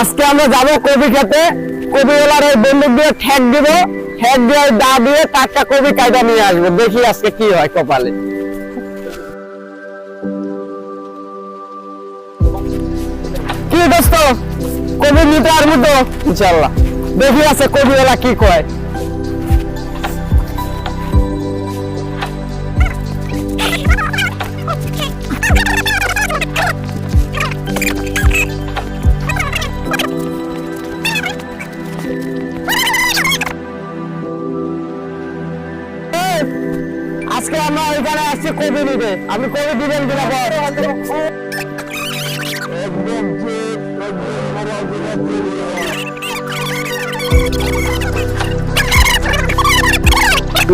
আজকে আমরা যাব কবি খেতে। কবিওয়ালার ওই বন্দুক দিয়ে ঠেক দিব। ঠেক দিয়ে দা দিয়ে টাটকা কবি কায়দা নিয়ে আসব। দেখি আজকে কি হয় কপালে। কি দোস্ত? কবি নিতে আর মতো। ইনশাল্লাহ দেখি আছে কবিওয়ালা কি কয়। আজকে আমরা এখানে আসছি কবি নিতে। আপনি কবি দিবেন কিনা একদম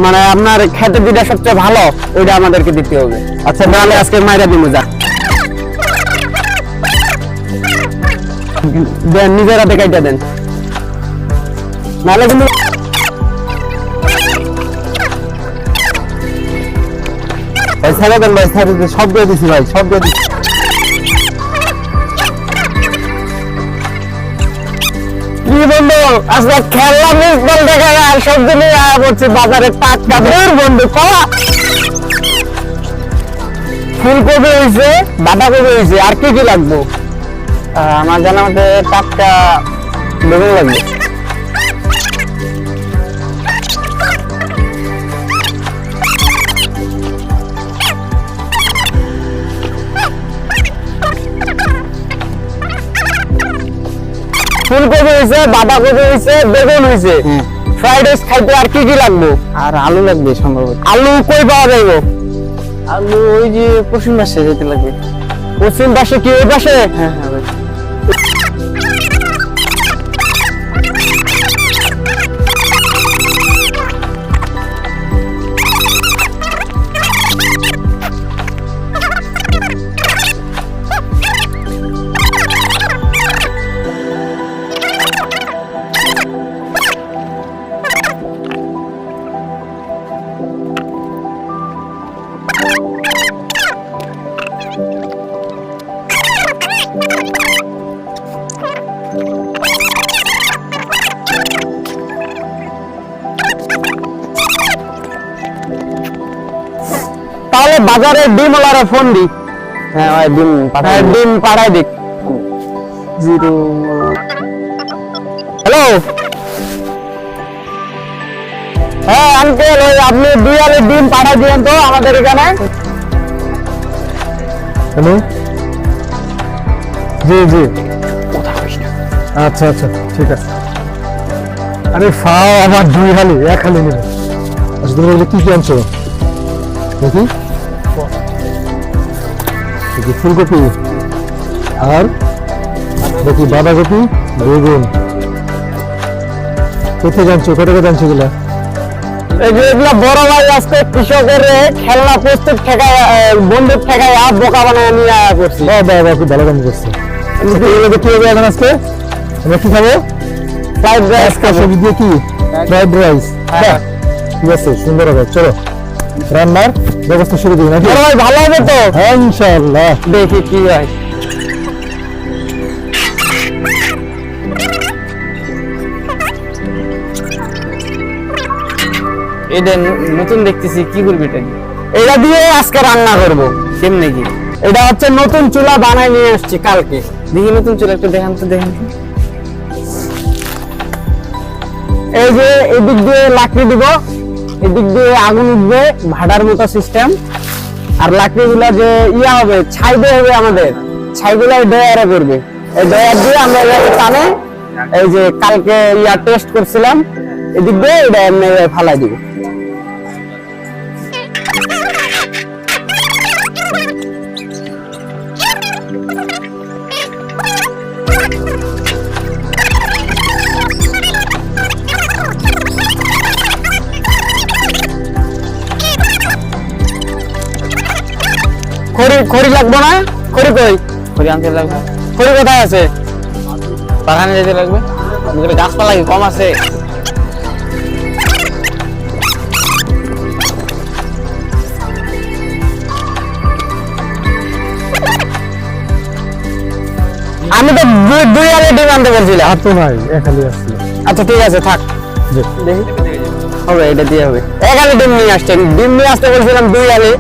মানে আপনার খেতে যেটা সবচেয়ে ভালো ওইটা আমাদেরকে দিতে হবে। আচ্ছা নাহলে আজকে মাইরা দিব যা। দেন নিজেরা দেখাইটা দেন। নাহলে কিন্তু ভাই ছেড়ে দেন ভাই ছেড়ে সব দিয়ে দিছি ভাই সব দিয়ে দিছি। বন্ধু আজকে খেলনা মিস বল দেখা আর আয়া বাজারে টাটকা দূর বন্ধু কলা। ফুলকপি হয়েছে বাঁধাকপি হয়েছে আর কি কি লাগবো? আমার জানা মতে টাটকা বেগুন লাগবে। ফুলকপি হয়েছে বাঁধাকপি হয়েছে বেগুন হয়েছে ফ্রাইড রাইস খাইতে আর কি কি লাগবে? আর আলু লাগবে সম্ভবত। আলু কই পাওয়া যাইব? আলু ওই যে পশ্চিম পাশে যেতে লাগবে। পশ্চিম পাশে কি ওই পাশে? হ্যাঁ হ্যাঁ বাজারে ফোন দি। হ্যাঁ ভাই ডিম হ্যাঁ পাঠাই ডিম পাঠাই দিক। জিরো হ্যালো হ্যাঁ আঙ্কেল ওই আপনি দুই আলু ডিম পাঠাই দিবেন তো আমাদের এখানে। হ্যালো জি জি। আচ্ছা আচ্ছা ঠিক আছে। আরে ফাও আমার দুই হালি এক হালি নেবে। আচ্ছা তুমি কি কি আনছো? দেখি। দেখি ফুলকপি? আর? দেখি বাঁধাকপি বেগুন। কোথায় জানছো? কত টাকা জানছো এগুলা? এই বড় ভাই আজকে কৃষকের খেলনা প্রস্তুত ঠেকায় বন্দুক ঠেকায় আর বোকা বানায় নিয়ে আয়া করছি। খুব ভালো আচ্ছা, এগুলো কি হবে এখন আজকে? আমরা কি খাব? ফ্রাইড রাইস আজকে সবজি দিয়ে কি? ফ্রাইড রাইস হ্যাঁ। ঠিক আছে সুন্দর হবে চলো। রান্নার ব্যবস্থা শুরু করি নাকি? ভাই ভালো হবে তো। হ্যাঁ ইনশাআল্লাহ। দেখি কি হয়। এটা নতুন দেখতেছি কি করবি এটা এটা দিয়ে আজকে রান্না করব। কেমনে কি এটা হচ্ছে নতুন চুলা বানাই নিয়ে আসছি কালকে। দেখি নতুন চুলা একটু দেখান তো দেখান এই যে এদিক দিয়ে লাকড়ি দিব। এদিক দিয়ে আগুন উঠবে ভাড়ার মতো সিস্টেম আর লাকড়ি গুলা যে ইয়া হবে, ছাই হবে আমাদের। ছাইগুলো ডয়ারে করবে এই ডয়ার দিয়ে আমরা টানে এই যে কালকে ইয়া টেস্ট করছিলাম, এদিক দিয়ে এটা এমনি ফালাই দিব। খড়ি খড়ি লাগবো না? খড়ি কই? করে আনতে লাগবে। খড়ি কোথায় আছে? বাগানে যেতে লাগবে। গাছপালা কি কম আছে? আমি তো দুই- দুই আলে ডিম আনতে বলছিলাম। আর তো নাই এক হালি আসছিল আচ্ছা ঠিক আছে থাক। দেখি। হবে এটা দিয়ে হবে। এক আলে ডিম নিয়ে আসছেন। ডিম নিয়ে আসতে বলছিলাম দুই আলে।